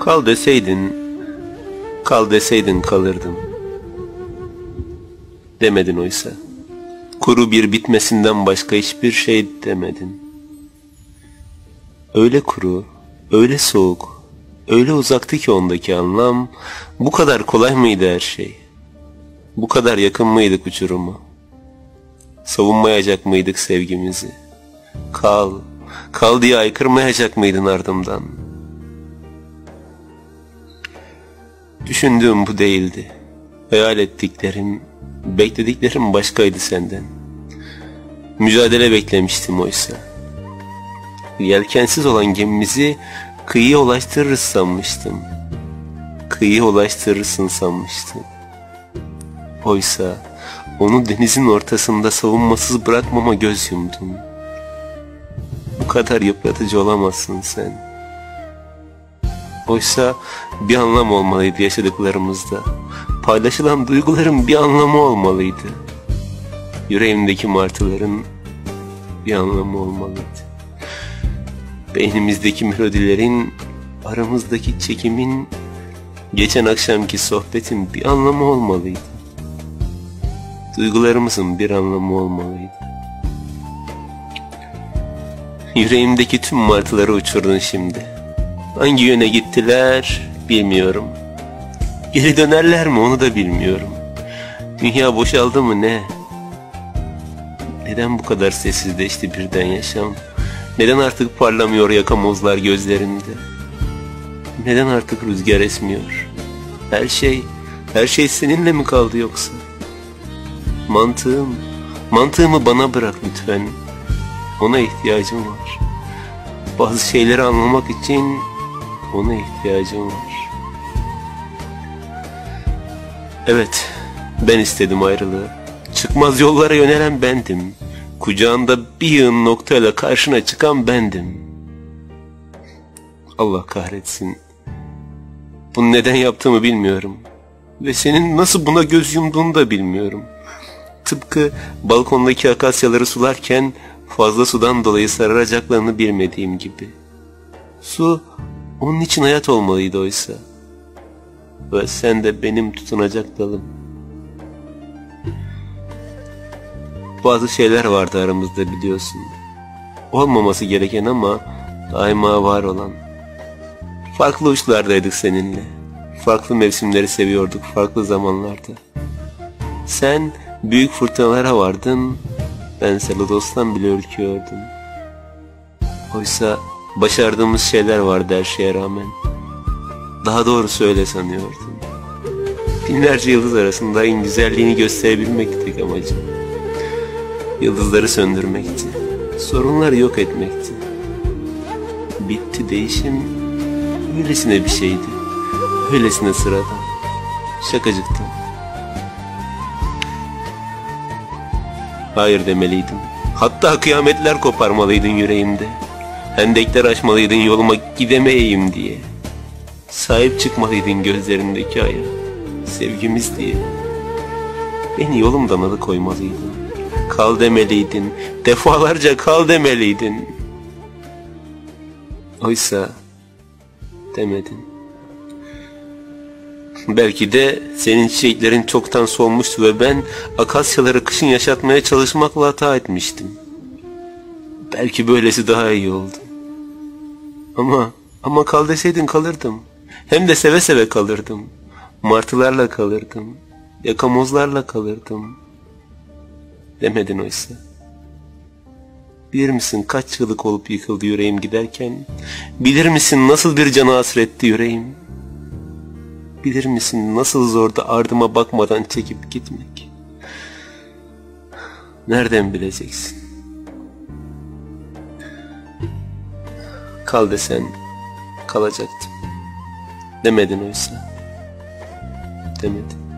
Kal deseydin, kal deseydin kalırdım. Demedin oysa. Kuru bir bitmesinden başka hiçbir şey demedin. Öyle kuru, öyle soğuk, öyle uzaktı ki ondaki anlam, bu kadar kolay mıydı her şey? Bu kadar yakın mıydık uçuruma? Savunmayacak mıydık sevgimizi? Kal, kal diye aykırmayacak mıydın ardımdan? Düşündüğüm bu değildi. Hayal ettiklerim, beklediklerim başkaydı senden. Mücadele beklemiştim oysa. Yelkensiz olan gemimizi kıyıya ulaştırırız sanmıştım. Kıyıya ulaştırırsın sanmıştım. Oysa onu denizin ortasında savunmasız bırakmama göz yumdum. Bu kadar yıpratıcı olamazsın sen. Oysa bir anlam olmalıydı yaşadıklarımızda. Paylaşılan duyguların bir anlamı olmalıydı. Yüreğimdeki martıların bir anlamı olmalıydı. Beynimizdeki melodilerin, aramızdaki çekimin, geçen akşamki sohbetin bir anlamı olmalıydı. Duygularımızın bir anlamı olmalıydı. Yüreğimdeki tüm martıları uçurdun şimdi. Hangi yöne gittiler bilmiyorum. Geri dönerler mi onu da bilmiyorum. Dünya boşaldı mı ne? Neden bu kadar sessizleşti birden yaşam? Neden artık parlamıyor yakamozlar gözlerimde? Neden artık rüzgar esmiyor? Her şey, her şey seninle mi kaldı yoksa? Mantığım, mantığımı bana bırak lütfen. Ona ihtiyacım var. Bazı şeyleri anlamak için ona ihtiyacım var. Evet, ben istedim ayrılığı. Çıkmaz yollara yönelen bendim. Kucağında bir yığın noktayla karşına çıkan bendim. Allah kahretsin. Bunu neden yaptığımı bilmiyorum. Ve senin nasıl buna göz yumduğunu da bilmiyorum. Tıpkı balkondaki akasyaları sularken fazla sudan dolayı sararacaklarını bilmediğim gibi. Su onun için hayat olmalıydı oysa. Ve sen de benim tutunacak dalım. Bazı şeyler vardı aramızda biliyorsun. Olmaması gereken ama daima var olan. Farklı uçlardaydık seninle. Farklı mevsimleri seviyorduk farklı zamanlarda. Sen büyük fırtınalara vardın, ben Selodos'tan bile ürküyordum. Oysa başardığımız şeyler vardı her şeye rağmen. Daha doğrusu öyle sanıyordum. Binlerce yıldız arasında en güzelliğini gösterebilmekti tek amacım. Yıldızları söndürmekti. Sorunları yok etmekti. Bitti değişim öylesine bir şeydi. Öylesine sıradan. Şakacıktı. Hayır demeliydim. Hatta kıyametler koparmalıydın yüreğimde. Hendekler açmalıydın yoluma gidemeyeyim diye. Sahip çıkmalıydın gözlerindeki aya. Sevgimiz diye. Beni yolumdan alıkoymalıydın. Kal demeliydin. Defalarca kal demeliydin. Oysa demedin. Belki de senin çiçeklerin çoktan solmuştu ve ben akasyaları kışın yaşatmaya çalışmakla hata etmiştim. Belki böylesi daha iyi oldu. Ama ama kal deseydin kalırdım. Hem de seve seve kalırdım. Martılarla kalırdım. Yakamozlarla kalırdım. Demedin oysa. Bilir misin kaç çığlık olup yıkıldı yüreğim giderken? Bilir misin nasıl bir cana hasretti yüreğim? Bilir misin nasıl zorda ardıma bakmadan çekip gitmek? Nereden bileceksin? Kal desen kalacaktım. Demedin oysa. Demedin.